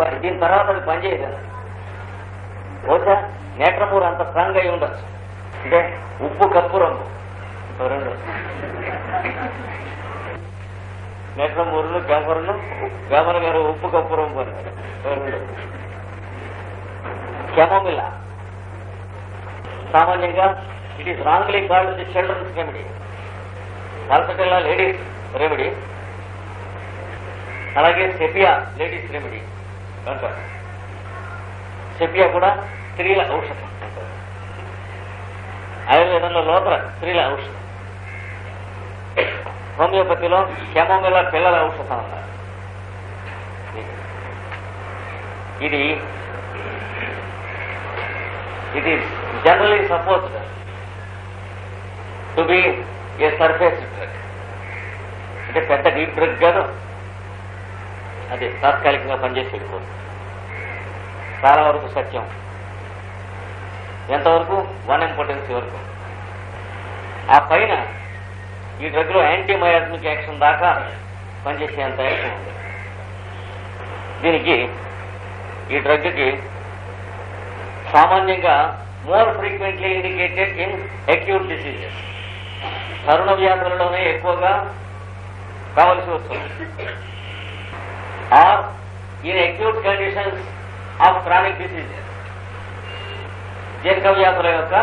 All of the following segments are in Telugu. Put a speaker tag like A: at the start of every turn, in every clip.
A: పని దీని తర్వాత అది పనిచేయదు బహుశా నేట్రమూరు అంత స్ట్రాంగ్ అయి ఉండొచ్చు. అంటే ఉప్పు కర్పూరం రంగు. ఇంకో రెండు. నేట్రమూరును గమరును గమర గారు ఉప్పు కప్పు పని అన్నాడు రెండు. కెమోమిలా సామాన్యంగా it is wrongly called the children's remedy కాల్కటల్లా ladies remedy అలాగే సెపియా లేడీస్ రెమెడీ అంటారు సెపియా కూడా స్త్రీల ఔషధం. అంటారు ఆయుర్వేదంలో లోపల స్త్రీల ఔషధం. హోమియోపతిలో క్షమమిల పిల్లల ఔషధం అన్నారు. ఇది ఇది is generally supposed to be a అంటే పెద్ద డీప్ డ్రగ్ కాదు. అది తాత్కాలికంగా పనిచేసి వెళ్ళిపోతుంది చాలా వరకు సత్యం. ఎంతవరకు? వన్ ఇంపార్టెన్సీ వరకు. ఆ పైన ఈ డ్రగ్లో లో యాక్షన్ దాకా పనిచేసేంత యాక్షన్ ఉంది. దీనికి ఈ డ్రగ్కి సామాన్యంగా more frequently indicated in acute diseases తరుణ వ్యాధులలోనే ఎక్కువగా కావలసి వస్తుంది. Or in acute conditions of chronic diseases. దీర్ఘ వ్యాధుల యొక్క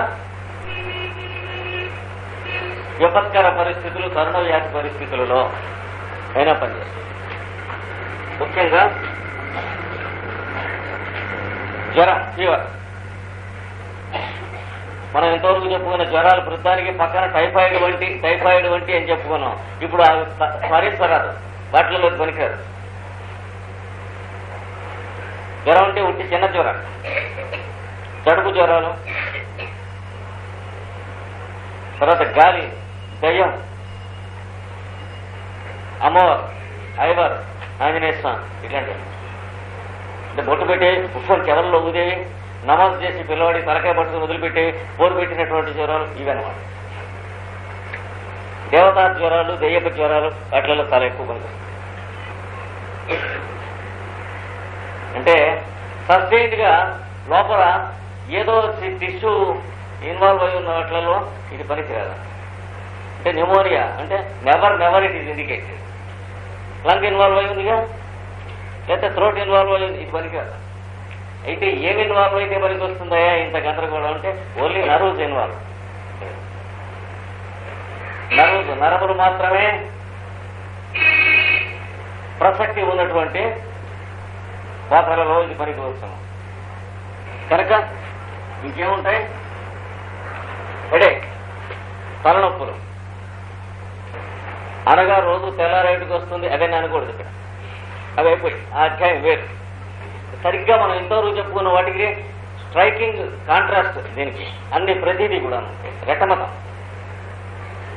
A: విపత్కర పరిస్థితులు తరుణ వ్యాధి పరిస్థితులలో అయినా పనిచేస్తుంది ముఖ్యంగా జ్వరం ఫీవర్. మనం ఇంతవరకు చెప్పుకున్న జ్వరాలు ప్రస్తుతానికి పక్కన టైఫాయిడ్ వంటి టైఫాయిడ్ వంటి అని చెప్పుకున్నాం. ఇప్పుడు అవి స- స్మరించరాదు వాటిలో పనికిరాదు జ్వరం అంటే ఉట్టి చిన్న జ్వరం జడుపు జ్వరాలు. తర్వాత గాలి దయ్యం. అమ్మవారు ఐవర్ ఆంజనేయ స్వామి ఇట్లాంటివి. అంటే బొట్టు పెట్టి పుష్పం చెవల్లో ఊదేవి నమాజ్ చేసి పిల్లవాడి తలకాయ పట్టుకుని వదిలిపెట్టి పోరు పెట్టినటువంటి జ్వరాలు ఇవన్నమాట. దేవతా జ్వరాలు దెయ్యపు జ్వరాలు వాటిలలో చాలా ఎక్కువ పనికొస్తాయి అంటే సస్టైన్డ్గా లోపల ఏదో టిష్యూ ఇన్వాల్వ్ అయి ఉన్న వాటిలలో ఇది పనికిరాదు. అంటే న్యూమోనియా అంటే never never it is indicated. Lung involve అయి ఉందిగా? లేకపోతే థ్రోట్ ఇన్వాల్వ్ అయ్యింది ఇది పనికిరాదు. అయితే ఏమి ఇన్వాల్వ్ అయితే పనికి వస్తుందా ఇంత గందరగోళం అంటే ఓన్లీ నర్వ్స్ ఇన్వాల్వ్. నర్వ్స్ నరములు మాత్రమే ప్రసక్తి ఉన్నటువంటి పాత్రలలో ఇది పనికి వస్తుంది కనుక ఇంకేముంటాయి? ఎడే తలనొప్పులు. అనగా రోజు తెల్లారేటికి వస్తుంది అదే అనకూడదు ఇక్కడ అవి అయిపోయి ఆ అధ్యాయం వేరు. సరిగ్గా మనం ఇంతవరకు చెప్పుకున్న వాటికి స్ట్రైకింగ్ కాంట్రాస్ట్ దీనికి. అన్ని ప్రతిదీ కూడా రెట్టమతం.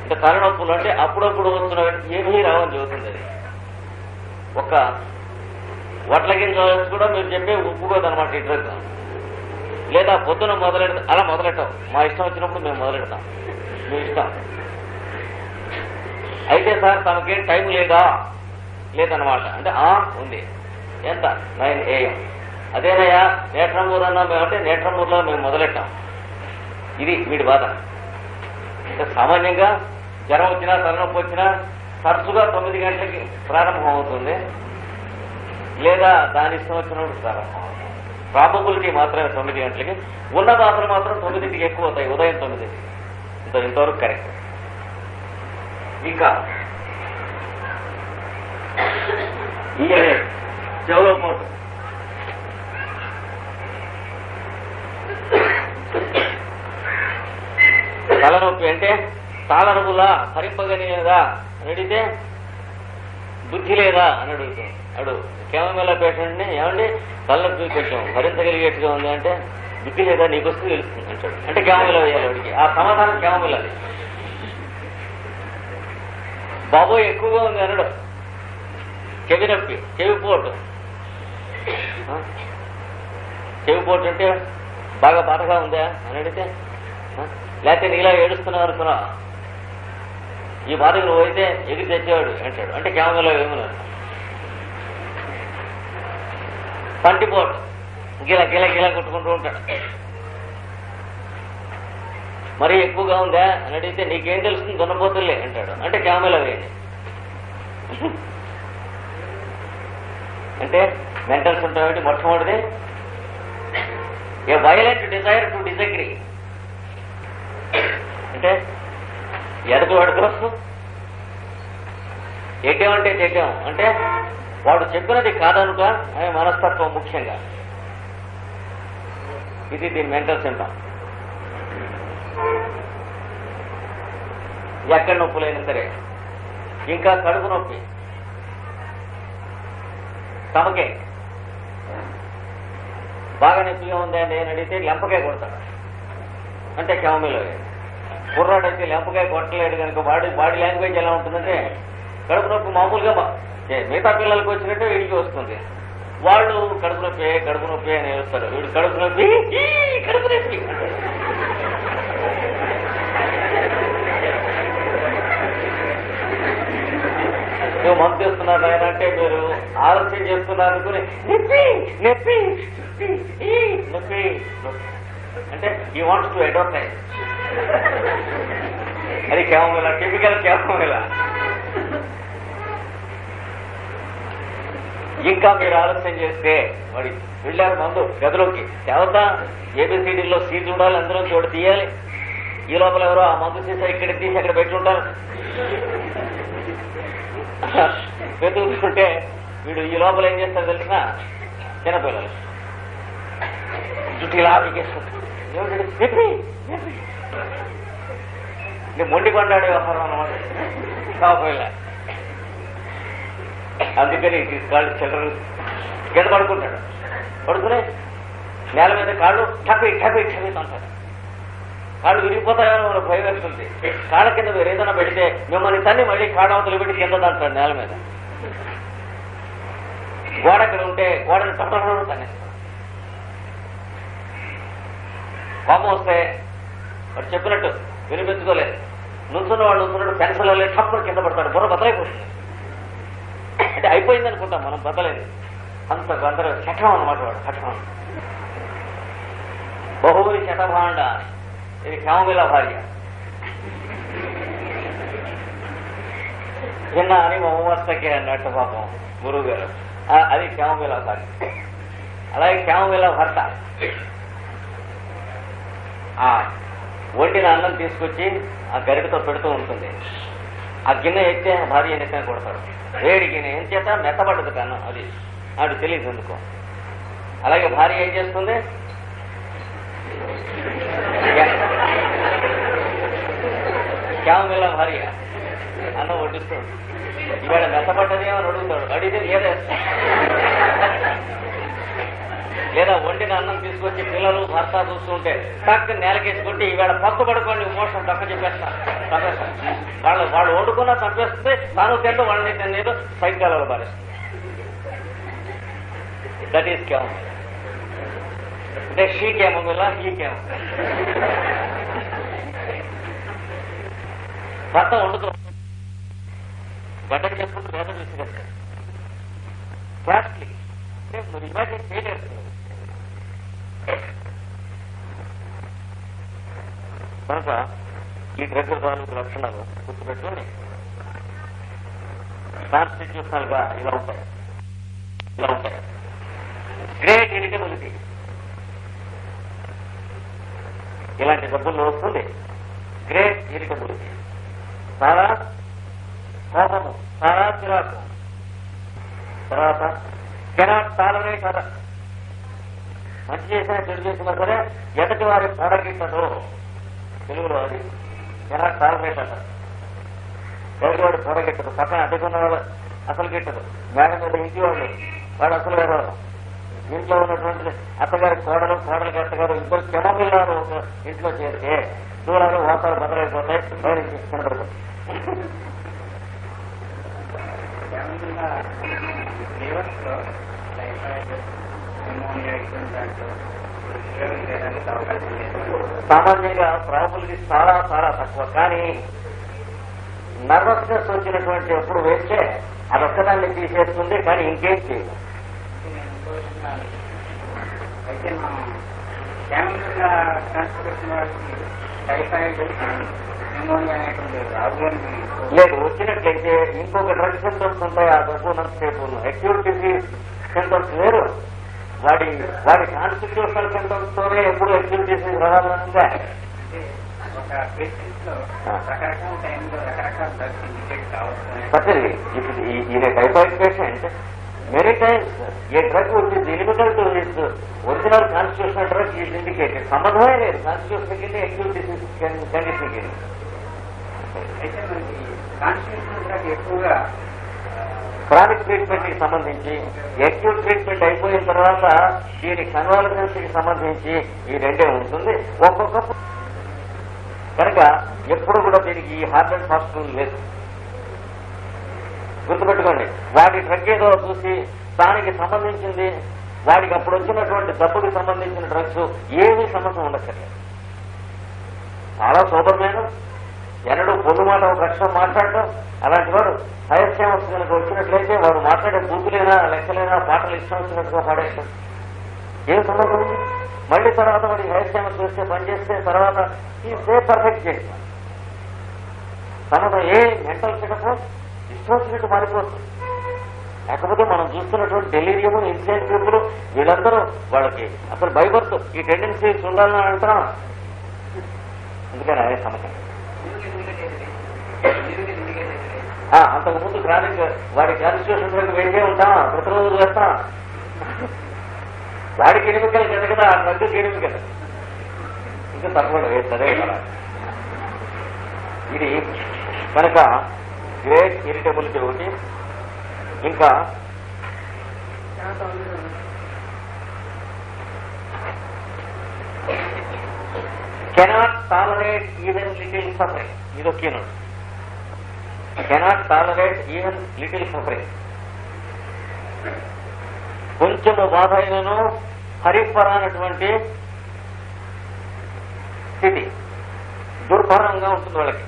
A: అంటే తలనొప్పులు అంటే అప్పుడప్పుడు వస్తున్న ఏమీ రావని చెబుతుంది అది. ఒక వడ్ల గింజ కూడా మీరు చెప్పే ఒప్పుకోదన్నమాట ఈ డ్రగ్ లేదా పొద్దున మొదలెడ అలా మొదలెట్టాం. మా ఇష్టం వచ్చినప్పుడు మేము మొదలెడతాం. మీ ఇష్టం. అయితే సార్ తనకేం టైం లేదా? లేదన్నమాట. అంటే ఆ ఉంది. ఎంత? Nine AM. అదేనయ్యా నేట్రంబూర్ అన్నా మేము అంటే నేట్రంబూర్లో మేము మొదలెట్టాం. ఇది వీడి బాధ. అంటే సామాన్యంగా జ్వరం వచ్చినా తలనొప్పి వచ్చినా తరచుగా తొమ్మిది గంటలకి ప్రారంభం అవుతుంది. లేదా దాని ఇష్టం వచ్చినప్పుడు ప్రాబబిలిటీ మాత్రమే తొమ్మిది గంటలకి. ఉన్న బాధలు మాత్రం తొమ్మిదింటికి ఎక్కువ అవుతాయి. ఉదయం తొమ్మిదింటికి ఇంత ఇంతవరకు కరెక్ట్. ఇంకా. పోటు తలనొప్పి అంటే తాళనపులా భరింపగలిగేదా అని అడిగితే బుద్ధి లేదా? అని అడుగుతాం అడు కేవలం పేషెంట్ని? ఏమండి? తలనొప్పి కొంచెం భరించగలిగేట్టుగా ఉంది అంటే బుద్ధి లేదా? నీకు వస్తే తెలుస్తుంది అంటాడు. అంటే కేవలం వేయాలి వాడికి. ఆ సమాధానం కేవలం అది బాబోయ్ ఎక్కువగా ఉంది అనడం చెవి నొప్పి. చెవి పోటు. చెవి పోటు అంటే బాగా బాధగా ఉందా? అని అడిగితే లేకపోతే నీలా ఏడుస్తున్నావు అనుకున్నావు ఈ బాధకు నువ్వు అయితే ఎగిరి తెచ్చేవాడు అంటాడు. అంటే కేవలం ఏమన్నారు పంటిపోడు గిల గిల గిల కొట్టుకుంటూ ఉంటాడు. మరీ ఎక్కువగా ఉందా? అని అడిగితే నీకేం తెలుస్తుంది? దున్నపోతులే అంటాడు. అంటే క్యామెలా వేయండి అంటే మెంటల్స్ ఉంటాయి మొట్టమొదటిది a violent desire to disagree అంటే ఎడకు ఎడకు ఎటం అంటే తెటం అంటే వాడు చెప్పినది కాదనుక అనే మనస్తత్వం ముఖ్యంగా. ఇది దీని మెంటల్ సింటమ్. ఎక్కడ నొప్పులైనా సరే ఇంకా కడుపు నొప్పి. తమకే. బాగా నొప్పిగా ఉందని అని అడిగితే లెంపకాయ కొడతాడు. అంటే కెమమిలో కుర్రాడైతే లెంపకాయ కొట్టలేడు కనుక బాడీ బాడీ లాంగ్వేజ్ ఎలా ఉంటుందంటే కడుపు నొప్పి మామూలుగా మిగతా పిల్లలకు వచ్చినట్టు వీడికి వస్తుంది. వాళ్ళు కడుపు నొప్పి కడుపు నొప్పి అని వేస్తారు వీడు కడుపు నొప్పి కడుపు నొప్పి. నువ్వు మందు చేస్తున్నారు ఆయన అంటే మీరు ఆలస్యం చేస్తున్నారు అనుకుని నొప్పి నొప్పి నొప్పి, నొప్పి అంటే ఈ వాంట్స్ టు అడ్వర్టైజ్ అది కేవలం టిపికల్ కేవలం ఇంకా మీరు ఆలస్యం చేస్తే వాడి వెళ్ళారు మందు గదిలోకి. తేవద్దా ఏబిసిడీలో సీట్ ఉండాలి అందులో చోటు తీయాలి. ఈ లోపల ఎవరో ఆ మందు సీసా ఇక్కడ తీసి అక్కడ పెట్టి ఉంటారు. వెతుకుంటే వీడు ఈ లోపల ఏం చేస్తారు తెలిసిన చిన్నపిల్లలు. జుట్టు ఇలా పీకేసుకుంటాడు ఇది మొండి కొండాడే వ్యవహారం అనమాట కాకపోయినా. అందుకని కాళ్ళు చిల్లర కింద పడుకుంటాడు. పడుకునే నేల మీద కాళ్ళు టపి టపి టపి అంటాడు. కాళ్ళు విరిగిపోతాయని మనకు భయం వేస్తుంది. కాళ్ళ కింద మీరు ఏదైనా పెడితే మిమ్మల్ని తన్ని మళ్ళీ కాళ్ళ పెట్టి కింద దంటాడు నేల మీద. గోడ ఇక్కడ ఉంటే గోడని తప్పకుండా తనేస్తాడు కోపం వస్తే వాడు చెప్పినట్టు వినిపించుకోలేదు. నుంచున్న వాడు నుంచున్నట్టు పెన్సిల్ వెళ్ళి తప్పుడు కింద పడతాడు బుర్ర బదలైపోతుంది అంటే అయిపోయింది అనుకుంటాం మనం బదలేదు అంత అందరూ శఠం అనమాట వాడు శఠం బహుబలి శతభాండ ఇది క్షమమిల భార్య. చిన్న అని మమ్మస్తకే అన్నట్టు పాపం గురువు గారు అది క్షమమిల భార్య. అలాగే క్షమమిల భర్త. ఆ వండిన అన్నం తీసుకొచ్చి ఆ గరిటతో పెడుతూ ఉంటుంది. ఆ గిన్నె ఎత్తే భార్య నెత్తిన కొడతాడు వేడి గిన్నె. ఏం చేత? మెత్తబడ్డది కన్నం అది. ఆడు తెలియదు ఎందుకో. అలాగే భార్య ఏం చేస్తుంది? క్యామిల్ల భార్య. అన్నం వడ్డిస్తుంది ఇవాళ మెత్తపడ్డది ఏమని అడుగుతాడు. అడిగితే లేదా లేదా వండిన అన్నం తీసుకొచ్చి పిల్లలు భర్త చూస్తుంటే టక్ నేలకేసి కొట్టి ఈవేళ పత్తు పడుకోండి మోషన్ తక్కువ చెప్పేస్తారు చంపేస్తా వాళ్ళు వాళ్ళు వండుకున్నా చంపేస్తే తాను తింటూ వాళ్ళని తినేదో సైకాలలో భరిస్తుంది దట్ ఈస్ క్యామ్ అంటే షీకేమో ఇలా హీకేమో భర్త వండుతూ బట్టలు చెప్పుకుంటూ వేద తీసుకెళ్తాడు ఫ్యాస్ట్లీ అంటే మీరు ఇమాజిన్ చేయలేదు కనుక ఈ గ్రహ తాలూకు లక్షణాలు గుర్తుపెట్టుకుని కాన్స్టిట్యూషనల్గా ఇలా ఉంటాయి. ఇలా ఉంటాయి. గ్రేట్ ఇరిటబిలిటీ ఇలాంటి డబ్బుల్లో వస్తుంది. గ్రేట్ ఇరిటబిలిటీ చాలా కోపము చాలా చిరాకు. తర్వాత కెనాట్ టాలరేట్ అదర్ మంచి చేసినా చెడు చేసినా సరే ఎదటి వారి పొడగిట్టదు. తెలుగులో అది ఎలా టాలరేట్ అదర్ ఎదటి వాడు పొడగిట్టదు పక్కన అడ్డుకున్న వాళ్ళు అసలు గిట్టదు మేడం మీద ఇంటి వాళ్ళు వాడు అసలు వేరే ఇంట్లో ఉన్నటువంటి అత్తగారి కోడలు కోడలకి అత్తగారు ఇద్దరు క్షమపిల్లారు ఇంట్లో చేరితే దూరాలు వాతాలు బదలైపోతాయి బయట కనబడుతుంది
B: లివర్స్లో
A: సామాన్యంగా ప్రాబిలిటీ చాలా చాలా తక్కువ. కానీ నర్వస్నెస్ వచ్చినటువంటి ఎప్పుడు వేస్తే అదొక్కదాన్ని తీసేస్తుంది కానీ ఇంకేం చేయదు
B: అయితే మనం
A: లేదు వచ్చినట్లయితే ఇంకొక డ్రగ్ సింటమ్స్ ఉంటాయి ఆ దగ్గున్నంత సేపు అక్యూట్ డిసీజ్ సింటమ్స్ వేరు. వాడి వాడి కాన్స్టిట్యూషనల్ సింటమ్స్ తోనే ఎప్పుడు అక్యూట్ డిసీజ్ రావాలంటే
B: ఒక పేషెంట్లో
A: ఆ.
B: రకరకాల టైంలో రకరకాల డ్రగ్స్ ఇండికేట్ కావచ్చు అని
A: But if in a typhoid patient, many times a drug which is inimical to his original constitutional drug is indicated. సంబంధమే లేదు కాన్స్టిట్యూషన్ కింద అక్యూట్ డిసీజ్ కండిషన్ కింద
B: అయితే మనకి కాన్స్టిట్యూషన్ డ్రగ్ ఎక్కువగా
A: క్రానిక్ ట్రీట్మెంట్కి సంబంధించి ఎక్యూట్ ట్రీట్మెంట్ అయిపోయిన తర్వాత దీని కన్వాలజెన్స్కి సంబంధించి ఈ రెండే ఉంటుంది. ఒక్కొక్క కనుక ఎప్పుడు కూడా దీనికి ఈ హార్ట్ అండ్ లేదు. గుర్తుపెట్టుకోండి వాడి డ్రగ్ ఏదో చూసి దానికి సంబంధించింది వాడికి అప్పుడు వచ్చినటువంటి దప్పుకి సంబంధించిన డ్రగ్స్ ఏమీ సమస్య ఉండక్కర్లేదు చాలా సూపర్మైన ఎన్నడూ పొందు మాట ఒక లక్షణం మాట్లాడటం అలాంటి వారు హైర్ వచ్చినట్లయితే వారు మాట్లాడే బూతులైనా లెక్కలైనా పాటలు ఇష్టం వచ్చినట్టుగా పాడేస్తాం ఏం సందర్భం ఉంది? మళ్ళీ తర్వాత వాడి హైర్ సేవస్ చేస్తే పనిచేస్తే తర్వాత ఈ సే పర్ఫెక్ట్ చేస్తాం తనతో ఏ మెంటల్ సెటప్ ఇష్టం వచ్చినట్టు మారిపోతుంది. లేకపోతే మనం చూస్తున్నటువంటి డెలీరియము ఇన్సైడ్ పీపుల్ వీళ్ళందరూ వాళ్ళకి అసలు భయపడుతూ ఈ టెండెన్సీస్ ఉండాలని అంటున్నాం. అందుకని అదే సమస్య. అంతకుముందు క్రానిక్ వాడి కాన్స్టిట్యూషన్ వరకు వెళ్ళే ఉంటాం. ప్రతిరోజు వేస్తాం. వాడికి ఎనిమికలు కదా కదా ఆ డ్రగ్కి ఎనిమికలు ఇంకా తప్పకుండా వేస్తారే ఇది కనుక గ్రేట్ ఇరిటబిలిటీ ఒకటి ఇంకా cannot tolerate even little suffering ఇది cannot tolerate even little suffering కొంచెము బాధ అయినను హరిఫరానటువంటి స్థితి. దుర్భరంగా ఉంటుంది వాళ్ళకి.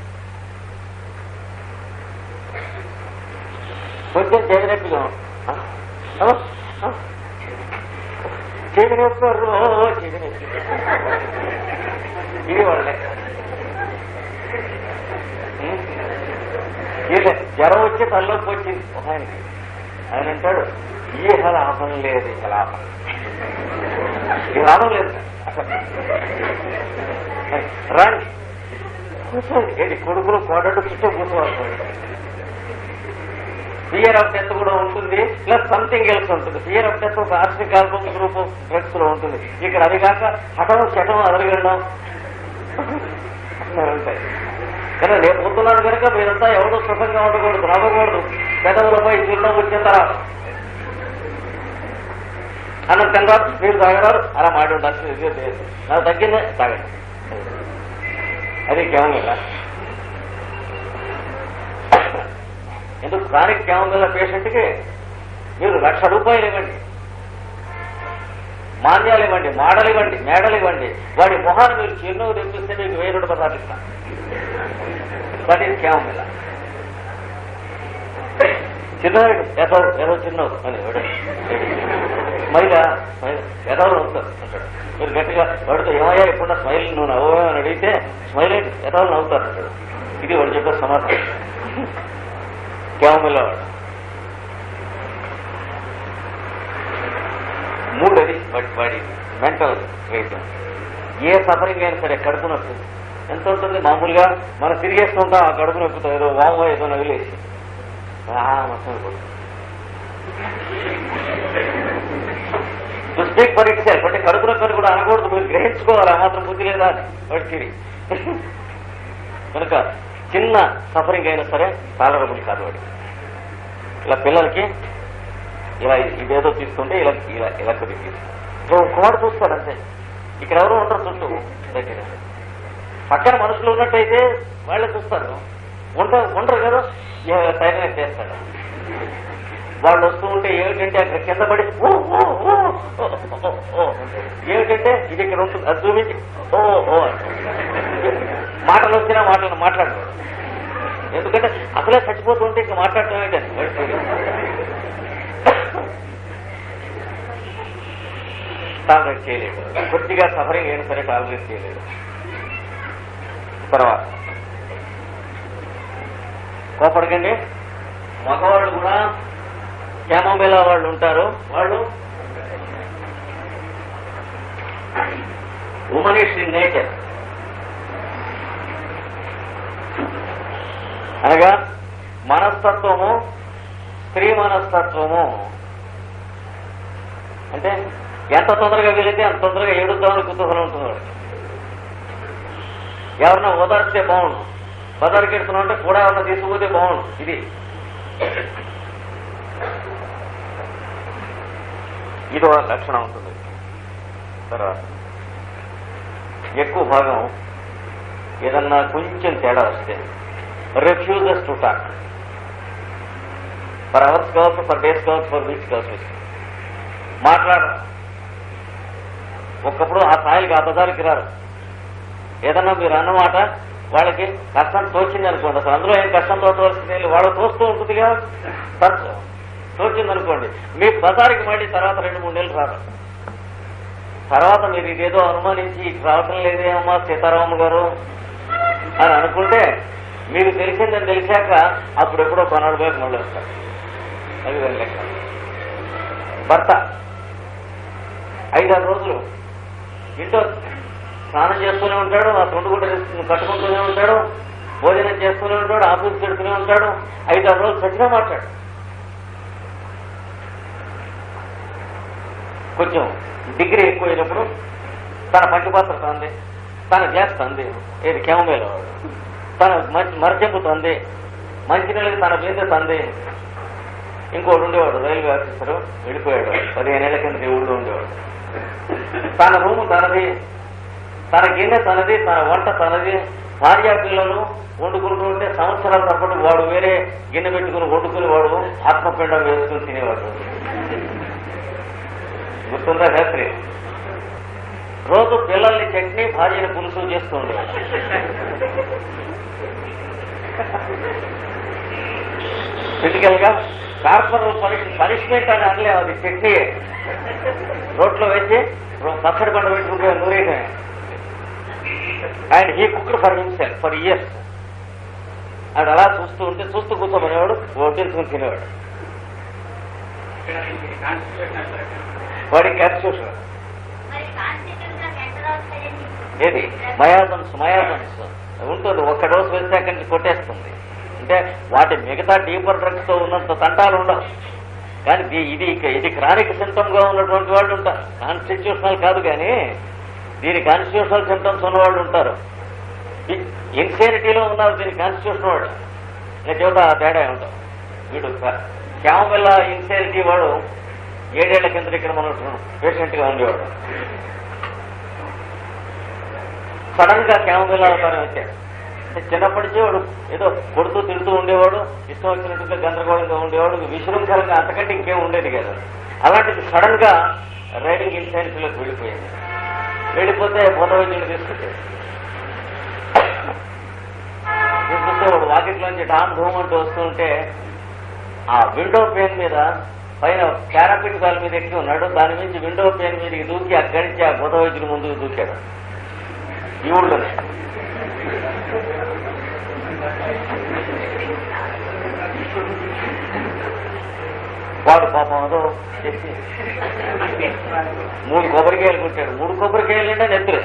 A: కొంచెం చేయనట్టుగా చేయనేస్తారు ఇది వాళ్ళ జ్వరం వచ్చి తల్లోకి వచ్చింది ఒక ఆయనకి ఆయన అంటాడు ఈ లాభం లేదు ఇక లాభం. ఈ లాభం లేదు. అసలు కూర్చోండి. ఏంటి కొడుకులు కోడడు చుట్టూ కూర్చోవాలి ఫియర్ ఆఫ్ డెత్ కూడా ఉంటుంది. ప్లస్ సంథింగ్ ఎల్స్ ఉంటుంది. ఫియర్ ఆఫ్ డెత్ ఒక ఆర్థిక ఆల్బమ్ గ్రూప్ డ్రగ్స్లో ఉంటుంది. ఇక్కడ అది కాక హఠం చటం అదరగడం ఉంటాయి కానీ రేపు పొద్దున్నాడు కనుక మీరంతా ఎవరు సుఖంగా ఉండకూడదు నవ్వకూడదు పెదవులపై చిరునవ్వు వచ్చిన తర్వాత అన్నం తిన్నారు మీరు తాగినారు అలా మాట ఉండాల్సింది నాకు తగ్గిందే తాగండి. అది కేవలం ఎందుకు? క్రానిక్ క్యామగల పేషెంట్కి మీరు లక్ష రూపాయలు ఇవ్వండి. మాన్యాలు ఇవ్వండి మాడలు ఇవ్వండి మేడలు ఇవ్వండి వాడి మొహాన్ని మీరు చిరునవ్వు తెప్పిస్తే మీకు వెయ్యి రెండు పదాలు ఇస్తాం. దట్ ఈస్ క్యామగల చిన్నవాడు ఎదో ఏదో చిన్నవాడు అని వాడు స్మైల్ ఎదవలు ఉంటారు అంటాడు మీరు గట్టిగా వాడితో ఏమయ్యా ఇప్పుడు స్మైల్ నువ్వు నవ్వా అని అడిగితే స్మైల్ ఏంటి ఎదవలు నవ్వుతారు అంటాడు ఇది వాడు చెప్పే సమాధానం. కేవలం వాడు. మూడది వాడి వాడి మెంటల్ వెయిట్ ఏ సఫరింగ్ అయినా సరే కడుపు నొప్పి. ఎంత ఉంటుంది? మామూలుగా మనం తిరిగేస్తుంటాం ఆ కడుపు నొప్పితో ఏదో వామో ఏదో నగిలేసి. మొత్తం అయిపోతుంది to speak for itself అంటే కడుపు నొప్పి కూడా అనకూడదు. మీరు గ్రహించుకోవాలి ఆ మాత్రం బుద్ధి లేదా వాడికి కనుక చిన్న సఫరింగ్ అయినా సరే టాలరబుల్ కాదు వాడికి ఇలా పిల్లలకి ఇలా ఇదేదో తీసుకుంటే ఇలా ఇలా ఇలా కొద్దిగా తీసుకుంటాం కుమారుడు చూస్తాడు అంతే. ఇక్కడ ఎవరు ఉంటారు చుట్టూ దగ్గర. పక్కన మనుషులు ఉన్నట్టయితే వాళ్ళే చూస్తారు. ఉంటారు ఉండరు కదా సైలెంట్ చేస్తాడు. వాళ్ళు వస్తూ ఉంటే ఏమిటంటే అక్కడ కింద పడి ఓ ఓ ఓ ఏమిటంటే ఇది ఇక్కడ ఉంటుంది అది చూపించి. ఓ ఓ మాటలు వచ్చినా మాటలు మాట్లాడు ఎందుకంటే అసలే చచ్చిపోతుంటే ఇంకా మాట్లాడటం ఏంటని టాలరేట్ చేయలేడు కొద్దిగా సఫరింగ్ అయిన సరే టాలరేట్ చేయలేడు తర్వాత. కోపడకండి. మగవాళ్ళు కూడా క్యామోబెలా వాళ్ళు ఉంటారు. వాళ్ళు ఉమనిష్ ఇన్ నేచర్. అనగా మనస్తత్వము స్త్రీ మనస్తత్వము. అంటే ఎంత తొందరగా వీలైతే అంత తొందరగా ఏడుద్దామని కుతూహలం ఉంటుంది ఎవరన్నా ఓదార్చితే బాగుండు. బజార్కి అంటే కూడా ఎవరన్నా తీసుకుపోతే బాగుండు. ఇది. ఇది ఒక లక్షణం ఉంటుంది. తర్వాత ఎక్కువ భాగం ఏదన్నా కొంచెం తేడా వస్తే refuses to talk for hours కావచ్చు ఫర్ డేస్ కావచ్చు ఫర్ వీక్స్ కావచ్చు. మాట్లాడరు. ఒకప్పుడు ఆ స్థాయికి ఆ బజారుకి రారు ఏదన్నా మీరు అన్నమాట వాళ్ళకి కష్టం తోచింది అనుకోండి. అసలు అందులో ఏం కష్టం తోచవలసింది వాళ్ళు తోస్తూ ఉంటుందిగా. తరచు తోచింది అనుకోండి మీ బజారికి మళ్ళీ తర్వాత రెండు మూడు నెలలు రారు తర్వాత మీరు ఇదేదో అనుమానించి "ఇటు రావటం లేదేమమ్మా సీతారామ గారు అని అనుకుంటే మీరు తెలిసిందని తెలిసాక అప్పుడెప్పుడో కొన్నాడు పోయి మళ్ళీ వస్తారు. అది లెక్క. భర్త. ఐదారు రోజులు ఇంట్లో స్నానం చేస్తూనే ఉంటాడు ఆ తొండు కూడా కట్టుకుంటూనే ఉంటాడు భోజనం చేస్తూనే ఉంటాడు ఆఫీస్ పెడుతూనే ఉంటాడు ఐదారు రోజులు చచ్చినా మాట్లాడు. కొంచెం డిగ్రీ ఎక్కువైనప్పుడు తన పంచపాత్ర తంది తన గ్యాస్ తంది ఏది కెమమేలో తన మంచి మరచెంపు తంది మంచినీళ్ళకి తన బిందె తంది. ఇంకోటి ఉండేవాడు రైల్వే ఆఫీసరు వెళ్ళిపోయాడు. పదిహేనేళ్ళ కింద ఊళ్ళో ఉండేవాడు. తన రూము తనది. తన గిన్నె తనది తన వంట తనది. భార్య పిల్లలు వండుకుంటూ ఉంటే సంవత్సరాలు తప్పటి వాడు వేరే గిన్నె పెట్టుకుని వండుకుని వాడు ఆత్మపిండం వేసుకుని తినేవాడు. గుర్తుందా రాత్రి రోజు పిల్లల్ని చట్నీ భార్యని పులుసు చేస్తుండే. ఉండేవాడు గా కార్పొరల్ పనిష్మెంట్ అని అనలేము అది చట్నీ. రోడ్లో వేసి పచ్చడి పండు పెట్టుకుంటే నూరేయటమే and he cooked for himself for years. అది అలా చూస్తూ ఉంటే చూస్తూ కూర్చోమనేవాడు వడ్డించుకుని తినేవాడు.
B: వాడి కాన్స్టిట్యూషన్
A: ఏది? మయాజన్స్ మయాజన్స్ ఉంటుంది ఒక్క డోసు వేస్తే అక్కడి నుంచి కొట్టేస్తుంది. అంటే వాటి మిగతా డీపర్ డ్రగ్స్ ఉన్నంత తంటాలు ఉండవు. కానీ ఇది ఇది క్రానిక్ సింటమ్గా ఉన్నటువంటి వాళ్ళు ఉంటారు. కాన్స్టిట్యూషనల్ కాదు కానీ దీని కాన్స్టిట్యూషనల్ సిమ్టమ్స్ ఉన్న వాళ్ళు ఉంటారు ఇన్సైనిటీలో ఉన్నారు దీని కాన్స్టిట్యూషన్ వాడు నేను చెబుతా తేడా ఉంటాం వీడు క్యామబెల్ల ఇన్సైనిటీ వాడు ఏడేళ్ళ కింద ఇక్కడ మనం పేషెంట్గా ఉండేవాడు. సడన్గా క్యామబెల్ల అవతారం వచ్చాడు. చిన్నప్పటి నుంచి వాడు ఏదో కొడుతూ తిడుతూ ఉండేవాడు ఇష్టం వచ్చినట్టుగా గందరగోళంగా ఉండేవాడు విశృంఖలంగా అంతకంటే ఇంకేం ఉండేది కదా. అలాంటిది సడన్గా రైడింగ్ ఇన్సైనిటీలోకి వెళ్ళిపోయింది. వెళ్ళిపోతే భూతవైద్యులు తీసుకొచ్చాడు. తీసుకొస్తే వాడు వాకిట్లోంచి డాన్ ధూమ్ అంటూ వస్తుంటే ఆ విండో పేన్ మీద పైన పారాపిట్ కాల్ మీద ఎక్కి ఉన్నాడు. దాని నుంచి విండో పేన్ మీదకి దూకి అక్కడి నుంచి ఆ భూతవైద్యుల ముందుకు దూకాడు. ఈ ఊళ్ళోనే. వాడు పాపం ఏదో మూడు కొబ్బరికాయలు కొట్టాడు. మూడు కొబ్బరికాయలు అంటే నెత్తురే.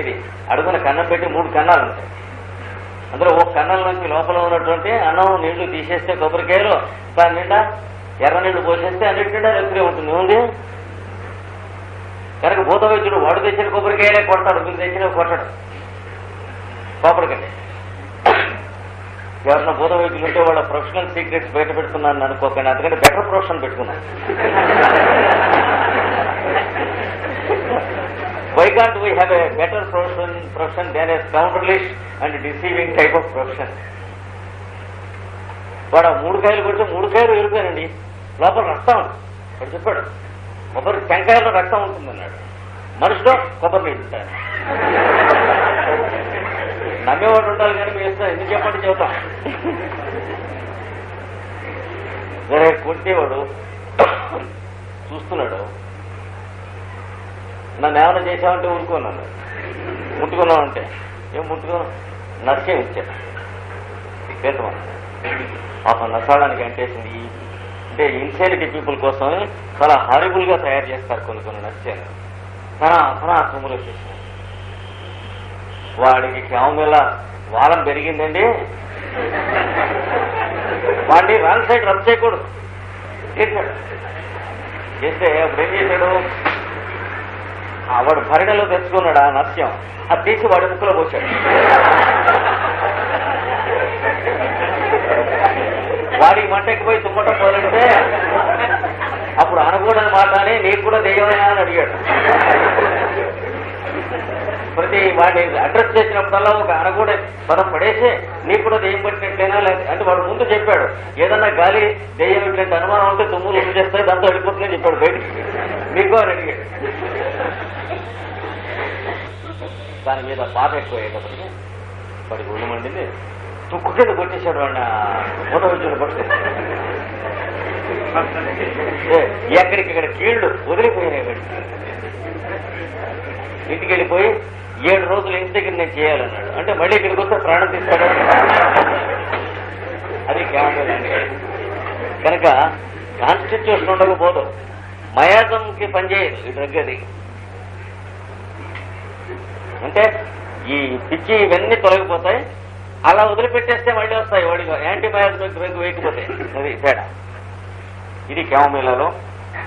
A: ఇది అడుగున కన్న పెట్టి మూడు కన్నాలు ఉంటాయి. అందులో ఒక కన్నం నుంచి లోపల ఉన్నటువంటి అన్నం నీళ్ళు తీసేస్తే కొబ్బరికాయలు దాని నిండా ఎర్ర నీళ్ళు పోసేస్తే అన్నిటి నిండా నెత్తురే ఉంటుంది. ఉంది కనుక భూత వైద్యుడు వాడు తెచ్చిన కొబ్బరికాయలే కొడతాడు మీరు తెచ్చిన కొట్టడు. కోపడికండి ఎవరన్నా భూత వైద్యులు ఉంటే వాళ్ళ ప్రొఫెషనల్ సీక్రెట్స్ బయట పెడుతున్నాను అనుకోకండి. అందుకంటే బెటర్ ప్రొఫెషన్ పెట్టుకున్నాను why can't we have a better profession profession than a scoundrelish and deceiving type of profession వాడు మూడు కాయలు కొడితే మూడు కాయలు ఎరుగానండి లోపల రక్తం వాడు చెప్పాడు కొబ్బరి టెంకాయలో రక్తం ఉంటుందన్నాడు. మనిషిలో కొబ్బరి నీళ్ళు ఉంటాయి. నమ్మేవాడు ఉండాలి కానీ మీ ఇష్టం ఎందుకు చెప్పండి చెబుతాం. సరే కొట్టేవాడు చూస్తున్నాడు. నన్ను ఏమైనా చేసావంటే ఊరుకున్నాను ముట్టుకున్నావంటే ఏం ముట్టుకున్నావు? నరకే ఇచ్చాను పేదమా పాపం నసాడానికి అంటేసింది అంటే ఇన్సైనిటీ పీపుల్ కోసం చాలా హారిబుల్గా తయారు చేస్తారు కొన్ని కొన్ని నచ్చాను. తన తన సొమ్ములు వచ్చేసాయి వాడికి కేవలం వారం పెరిగిందండి. వాడిని రాంగ్ సైడ్ రబ్ చేయకూడదు. చేశాడు. చేస్తే అప్పుడు ఏం చేశాడు? వాడు భరిణలో తెచ్చుకున్నాడు ఆ నస్యం అది తీసి వాడి ముక్కులో పోసాడు వాడికి మంటెక్కిపోయి తుమ్మట తోలిస్తే అప్పుడు అనకూడని మాట అని నీకు కూడా దెయ్యమైనా అని అడిగాడు. ప్రతి వాడిని అడ్రస్ చేసినప్పుడల్లా ఒక అనకూడ పదం పడేసి నీకు కూడా దెయ్యం పట్టినట్లేనా? లేదా అంటే వాడు ముందు చెప్పాడు. ఏదన్నా గాలి దెయ్యం ఇట్లాంటి అనుమానం ఉంటే తుమ్ములు ఉండి చేస్తాయి దాంతో వెళ్ళిపోతుందని చెప్పాడు బయటికి. మీకు అని అడిగాడు దాని మీద బాధ ఎక్కువ అయ్యేటప్పటికి వాడికి ఒళ్ళు మండింది. తుక్కు కింద కొట్టేశాడు వాడిని. మూట వచ్చి ఎక్కడికి ఇక్కడ కీళ్ళు వదిలిపోయినాయి ఇంటికి వెళ్ళిపోయి ఏడు రోజులు ఇంటి దగ్గర నేను చేయాలన్నాడు. అంటే మళ్ళీ ఇక్కడికి వస్తే ప్రాణం తీస్తాడు? అది కేవలం కనుక కాన్స్టిట్యూషన్ ఉండకపోదు. మయాజంకి పనిచేయదు ఈ డ్రగ్ అది. అంటే ఈ పిచ్చి ఇవన్నీ తొలగిపోతాయి. అలా వదిలిపెట్టేస్తే మళ్ళీ వస్తాయి. వాడిలో యాంటీ డ్రగ్ వేయకపోతే. అది తేడా. ఇది క్యామమిలలో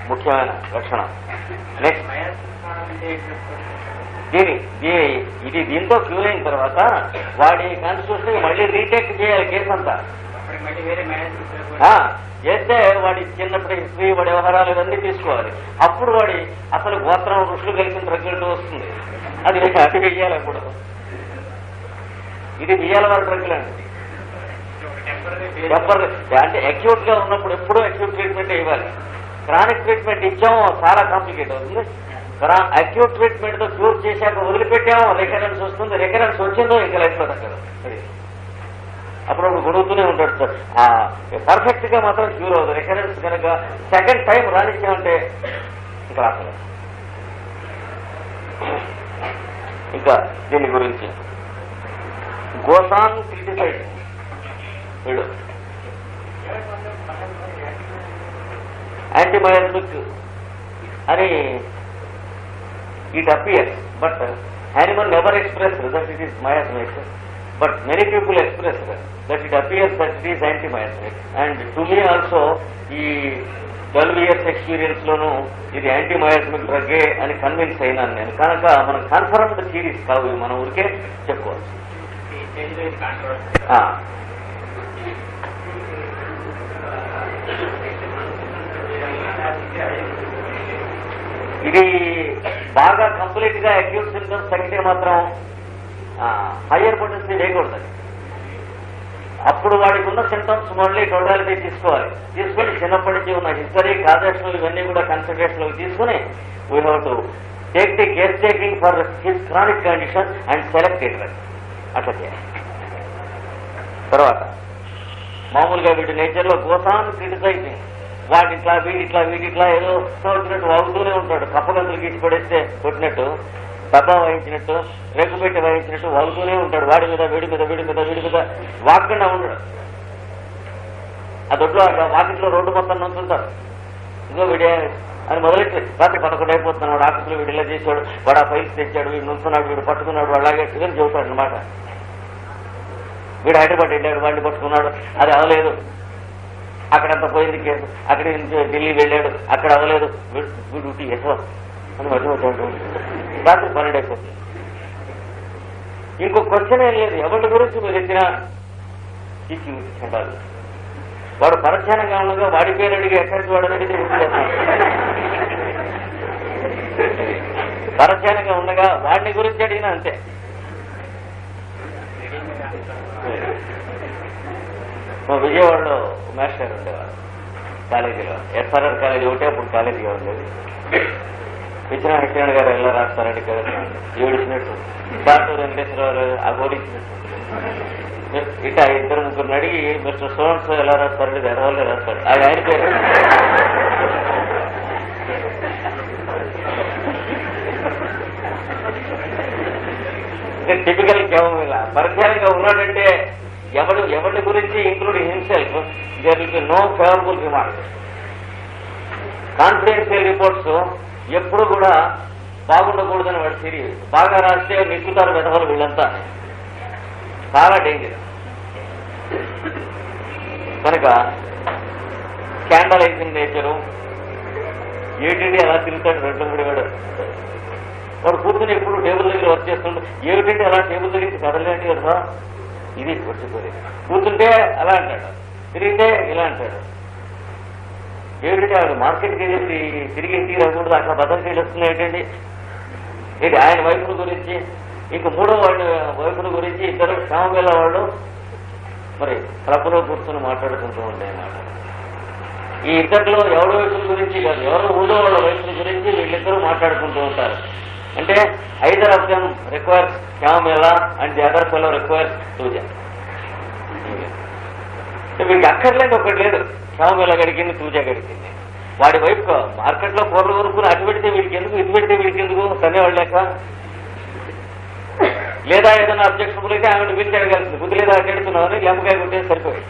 A: ముఖ్యమైన లక్షణం. నెక్స్ట్ దీని ఇది దీంతో క్యూర్ అయిన తర్వాత వాడి కాన్స్టిట్యూషన్ మళ్ళీ రీటేక్ చేయాలి కేసు అంతా. చేస్తే వాడి చిన్నప్పటి హిస్టరీ వాడి వ్యవహారాలు ఇవన్నీ తీసుకోవాలి. అప్పుడు వాడి అసలు గోత్రం ఋషులు కలిసిన డ్రగ్ వస్తుంది. అది అది వెయ్యాలి అప్పుడు. ఇది వెయ్యాల వారి చెప్పరు అంటే అక్యూట్గా ఉన్నప్పుడు ఎప్పుడూ అక్యూట్ ట్రీట్మెంట్ ఇవ్వాలి. క్రానిక్ ట్రీట్మెంట్ ఇచ్చాము చాలా కాంప్లికేట్ అవుతుంది. అక్యూట్ ట్రీట్మెంట్తో క్యూర్ చేశాక వదిలిపెట్టాము. రికరెన్స్ వస్తుంది. రికరెన్స్ వచ్చిందో ఇంకా లైఫ్లో తగ్గదు. అప్పుడు అప్పుడప్పుడు గొడుగుతూనే ఉంటాడు సార్. పర్ఫెక్ట్గా మాత్రం క్యూర్ అవుతుంది రికరెన్స్ కనుక సెకండ్ టైం రానిచ్చామంటే ఇంకా అసలు ఇంకా దీని గురించి. గోసాన్ క్రిటిసైజ్. వీడు. యాంటీబయాటిక్ అని it appears but animal never express that it is But but people people express that it that it is is antimiasmic and to me also, ఈ ట్వెల్వ్ ఇయర్స్ ఎక్స్పీరియన్స్ లోను ఇది యాంటీమయాస్మిక్ డ్రగ్గే అని కన్విన్స్ అయినాను నేను. కనుక మనం కన్ఫర్మ్డ్ థీరీస్ కావు ఇవి. మనం ఊరికే చెప్పుకోవచ్చు. ఇది బాగా కంప్లీట్గా అక్యూట్ సిమ్టమ్స్ తగ్గితే మాత్రం హయ్యర్ పొటెన్సీ వేయకూడదు అప్పుడు వాడికి ఉన్న సిమ్టమ్స్ మళ్ళీ టోటాలిటీ తీసుకోవాలి. తీసుకొని చిన్నప్పటి నుంచి ఉన్న హిస్టరీ కాజేషనల్ ఇవన్నీ కూడా కన్సిడరేషన్ తీసుకుని we have to take the care taking for his chronic condition and select it అట్లా చేయాలి. తర్వాత మామూలుగా వీటి నేచర్లో గోసాన్ క్రిటిసైజింగ్ వాడి ఇట్లా వీడి ఇట్లా వీడి ఇట్లా ఏదో ఇష్టం వచ్చినట్టు వాగుతూనే ఉంటాడు. కప్పగంతులు గీసి పడేస్తే కొట్టినట్టు డబ్బా వాయించినట్టు రేకుపెట్టి వాయించినట్టు వాగుతూనే ఉంటాడు. వాడి మీద వీడి మీద వీడి మీద వీడి మీద వాకుండా ఉండడు. ఆ దొడ్లో వాకిట్లో రోడ్డు మొత్తం నంచుంటారు ఇంకో వీడే అని మొదలెట్టి రాత్రి పదకొండు అయిపోతున్నాడు వాడు ఆఫీసులో వీడు ఇలా చేశాడు వాడు ఆ ఫైల్స్ తెచ్చాడు. వీడు నుంచున్నాడు వీడు పట్టుకున్నాడు. అలాగే ఇదని చెబుతాడు అనమాట వీడు హైదరాబాద్ వెళ్ళాడు. వాడిని పట్టుకున్నాడు. అది అవలేదు అక్కడంత పోయింది కేసు. అక్కడ ఢిల్లీ వెళ్ళాడు. అక్కడ అవ్వలేదు వీడు వీడు డ్యూటీ చేసావు అని మర్చిపోతాడు రాత్రి పన్నెండు అయిపోతుంది ఇంకో క్వశ్చన్ ఏం లేదు. ఎవరి గురించి మీరు ఎత్తినా తీసి ఉండాలి వాడు పరధ్యానంగా ఉండగా వాడి పేరు అడిగి ఎక్కడికి వాడు అడిగితే పరధ్యానంగా ఉండగా వాడిని గురించి అడిగినా అంతే. మా విజయవాడలో మాస్టర్ ఉండేవారు కాలేజీలో. ఎస్ఆర్ఆర్ కాలేజీ ఒకటే అప్పుడు కాలేజీగా ఉండేది. విశ్వనాథ కిరణ్ గారు ఎలా రాస్తారండి కదా ఏడిచినట్టు డాక్టర్ వెంకటేశ్వరరావు అగోరించినట్టు ఇక ఇద్దరు ముగ్గురు అడిగి మిస్టర్ సోన్స్ ఎలా రాస్తారండి ఎడవాళ్ళే రాస్తారు. అది ఆయన పేరు? టిపికల్ కేవలం పరిచయంగా ఉన్నాడంటే ఎవడు ఎవరి గురించి including himself there will be no favourable remark confidential reports ఎప్పుడు కూడా బాగుండకూడదని వాడు సిరీస్ బాగా రాస్తే నిక్కుతారు వెధవలు వీళ్ళంతా. చాలా డేంజర్ కనుక స్కాండలైజింగ్ నేచరు ఏమిటండి అలా తిరుగుతాడు రెండు మూడు వాడు. వాడు కూర్చొని ఎప్పుడు టేబుల్ దగ్గర వర్క్ చేస్తుంటే ఏమిటండి అలా టేబుల్ దగ్గరికి కదలేండి కదా. ఇది వచ్చిపోయి కూర్చుంటే అలా అంటాడు. తిరిగితే ఇలా అంటాడు. ఏమిటంటే ఆవిడ మార్కెట్కి వెళ్ళి తిరిగి ఇంటికి రాకూడదు అట్లా బద్దలు వస్తున్నాయి ఏంటండి? ఇది ఆయన వైపుల గురించి ఇంక మూడో వాళ్ళ వైపుల గురించి ఇద్దరు శ్యామవేళ వాళ్ళు మరి క్లబ్లో కూర్చొని మాట్లాడుకుంటూ ఉండేమాట ఈ ఇద్దరిలో ఎవరి వయసుల గురించి కాదు ఎవరో ఊళ్ళో వాళ్ళ వయసుల గురించి వీళ్ళిద్దరూ మాట్లాడుకుంటూ ఉంటారు. అంటే either of them requires క్యామెలా and the other fellow requires puja వీడికి అక్కర్లేదు ఒకటి లేదు క్యామెలా గడికింది పూజ గడికింది. వాడి వైపు మార్కెట్లో కూరలు వరకు అటు పెడితే వీడికి ఎందుకు ఇది పెడితే వీడికి ఎందుకు తనేవాళ్ళు లేక? లేదా ఏదైనా అబ్జెక్షనబుల్ అయితే ఆమెను పిలిచి అడగాల్సింది బుద్ధి లేదా అడిగడుతున్నామని లెమ్మకాయ కొట్టేసి సరిపోయి